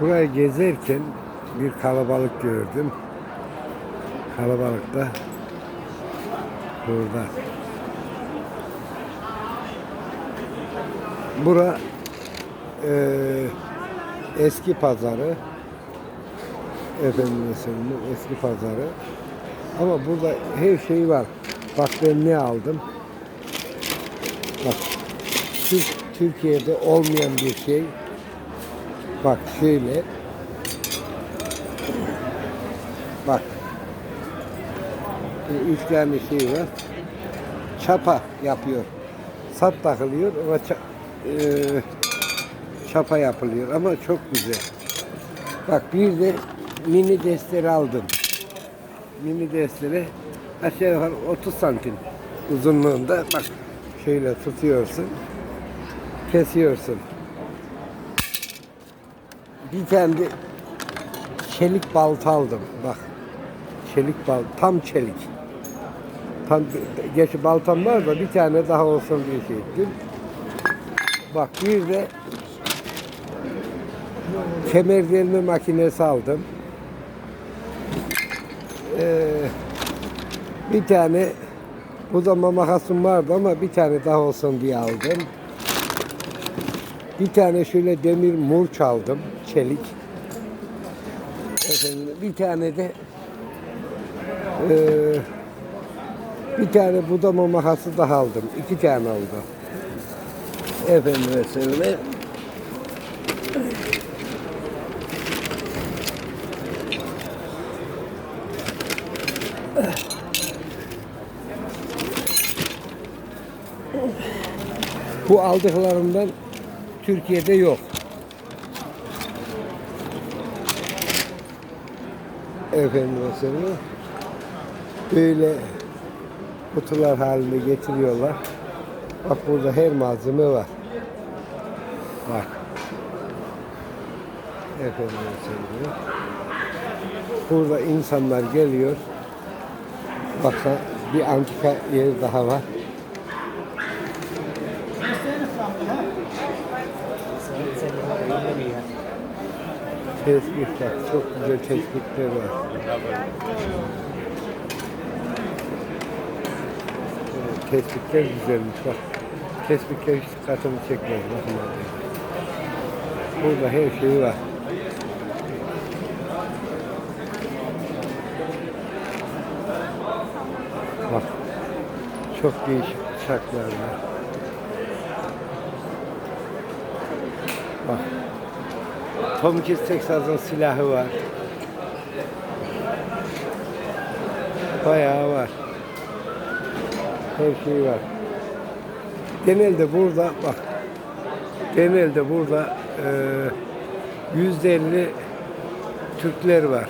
Burayı gezerken bir kalabalık gördüm. Kalabalık da burada. Bura eee, eski pazarı. Efendim eski pazarı. Ama burada her şey var. Bak ben ne aldım? Bak Türk, Türkiye'de olmayan bir şey. Bak şöyle. Bak. Bir Üç tane şey var. Çapa yapıyor. Sap takılıyor ama ça- eee, çapa yapılıyor ama çok güzel. Bak bir de mini destere aldım. Mini destere aşağı yukarı 30 santim uzunluğunda. Bak şöyle tutuyorsun. Kesiyorsun. Bir tane çelik balta aldım. Bak. Çelik bal, tam çelik. Tam geç baltam var da bir tane daha olsun diye şey ettim. Bak bir de kemer delme makinesi aldım. Ee, bir tane uzama makasım vardı ama bir tane daha olsun diye aldım. Bir tane şöyle demir murç aldım, çelik. Efendim, bir tane de eee, bir tane budama makası daha aldım. İki tane oldu. Efendim mesela bu aldıklarımdan Türkiye'de yok. Efendim mesela böyle kutular halinde getiriyorlar. Bak burada her malzeme var. Bak. Efendim mesela. Burada insanlar geliyor. Baksa bir antika yeri daha var. Tespitler, çok güzel tespitler var. Tespitler güzelmiş bak. Tespitler hiç dikkatimi çekmez. Burada her şey var. Bak. Çok değişik bıçaklar var. Bak. Tomkins Texas'ın silahı var. Bayağı var. Her şey var. Genelde burada bak. Genelde burada eee, yüzde elli Türkler var.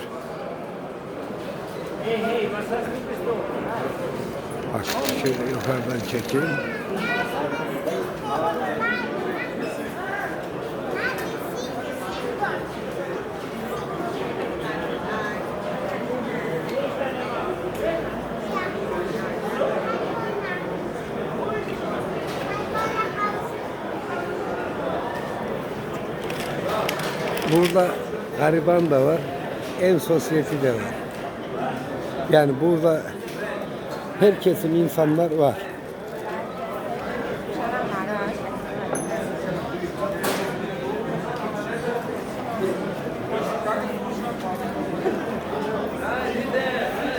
Bak şöyle yukarıdan çekeyim. Burada gariban da var, en sosyeti de var. Yani burada her kesim insanlar var.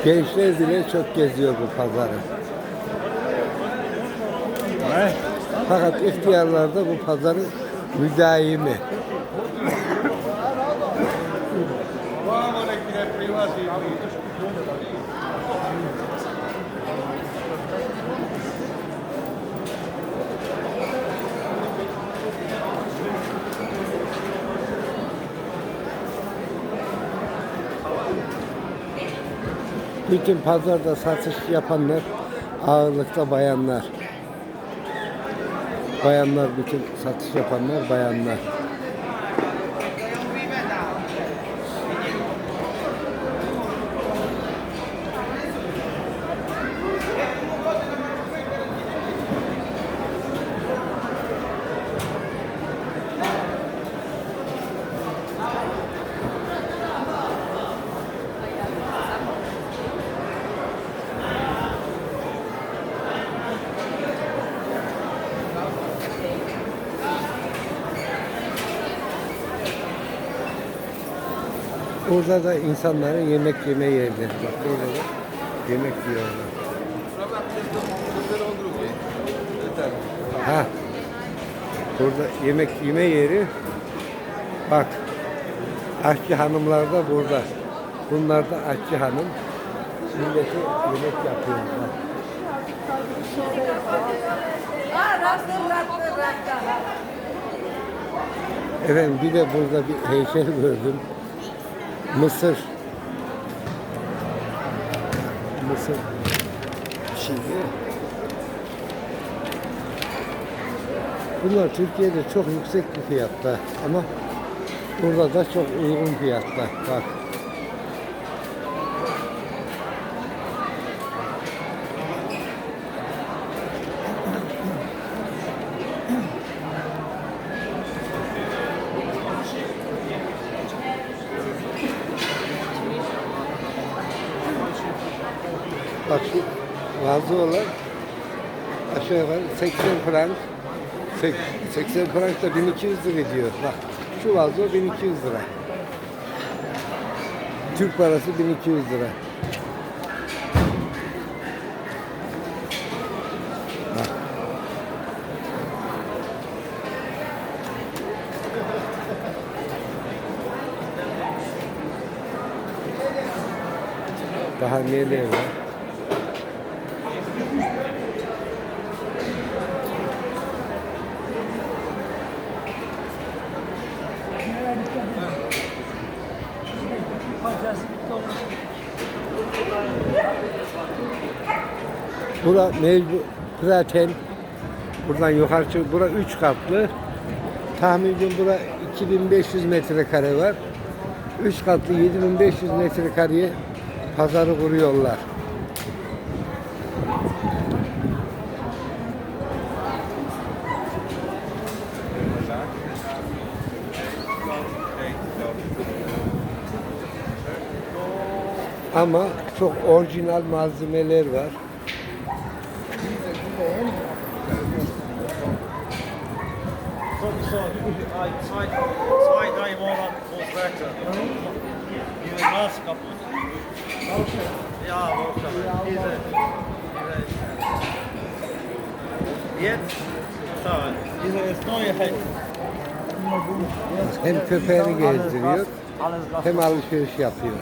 Gençler bile çok geziyor bu pazarı. Fakat ihtiyarlar da bu pazarın müdaimi. Bütün pazarda satış yapanlar ağırlıkta bayanlar. Bayanlar bütün satış yapanlar bayanlar. Burada da insanların yemek yeme yerleri. Bak burada da yemek yiyorlar. Ha. Burada yemek yeme yeri. Bak. Aşçı hanımlar da burada. Bunlar da aşçı hanım. Millete yemek yapıyorlar. Efendim bir de burada bir heykel gördüm. Mısır. Mısır şeyi. Bunlar Türkiye'de çok yüksek bir fiyatta ama burada da çok uygun fiyatta. Bak. Bak şu vazolar aşağı yukarı 80 frank. Sek- 80 frank da 1200 lira diyor. Bak şu vazo 1200 lira. Türk parası 1200 lira. Bak. Daha neler var? Bura mecbur zaten buradan yukarı çık. Bura 3 katlı. Tahminim bura 2500 metrekare var. 3 katlı 7500 metrekareye pazarı kuruyorlar. Ama çok orijinal malzemeler var. Hem köpeğini gezdiriyor hem alışveriş yapıyor.